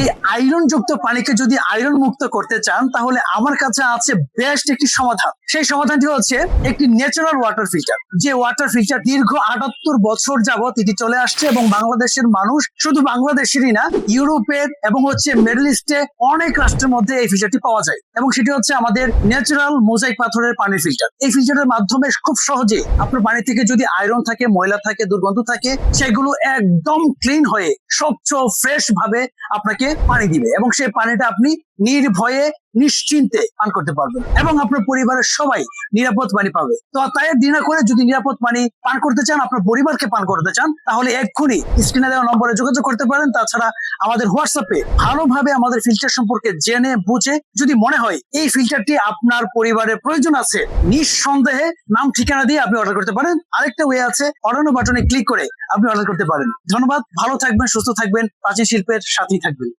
এই আয়রন যুক্ত পানিকে যদি আয়রন মুক্ত করতে চান, তাহলে আমার কাছে আছে বেস্ট একটি সমাধান। সেই সমাধানটি হচ্ছে একটি ন্যাচারাল ওয়াটার ফিল্টার যে ওয়াটার ফিল্টার দীর্ঘ আটাত্তর বছর যাবত এটি চলে আসছে এবং বাংলাদেশের মানুষ, শুধু বাংলাদেশেরই না, ইউরোপের এবং হচ্ছে মিডল ইস্টে অনেক রাষ্ট্রের মধ্যে এই ফিল্টারটি পাওয়া যায়। এবং সেটি হচ্ছে আমাদের ন্যাচারাল মোজাইক পাথরের পানির ফিল্টার এই ফিল্টারের মাধ্যমে খুব সহজে আপনার পানি থেকে যদি আয়রন থাকে, ময়লা থাকে, দুর্গন্ধ থাকে, সেগুলো একদম ক্লিন হয়ে, স্বচ্ছ ফ্রেশ ভাবে আপনাকে পানি দিবে এবং সেই পানিটা আপনি নির্ভয়ে নিশ্চিন্তে পান করতে পারবেন এবং আপনার পরিবারের সবাই নিরাপদ পানি পাবে। তো তাই দিনা করে যদি নিরাপদ পানি পান করতে চান, আপনার পরিবারকে পান করতে চান, তাহলে এক্ষুনি স্ক্রিনে দেওয়া নম্বরে যোগাযোগ করতে পারেন। তাছাড়া আমাদের হোয়াটসঅ্যাপে ভালোভাবে আমাদের ফিল্টার সম্পর্কে জেনে বুঝে যদি মনে হয় এই ফিল্টারটি আপনার পরিবারের প্রয়োজন আছে, নিঃসন্দেহে নাম, ঠিকানা দিয়ে আপনি অর্ডার করতে পারেন। আরেকটা ওয়ে আছে অর্ডার বাটনে ক্লিক করে আপনি অর্ডার করতে পারেন। ধন্যবাদ, ভালো থাকবেন, সুস্থ থাকবেন, প্রাচীন শিল্পের সাথেই থাকবেন।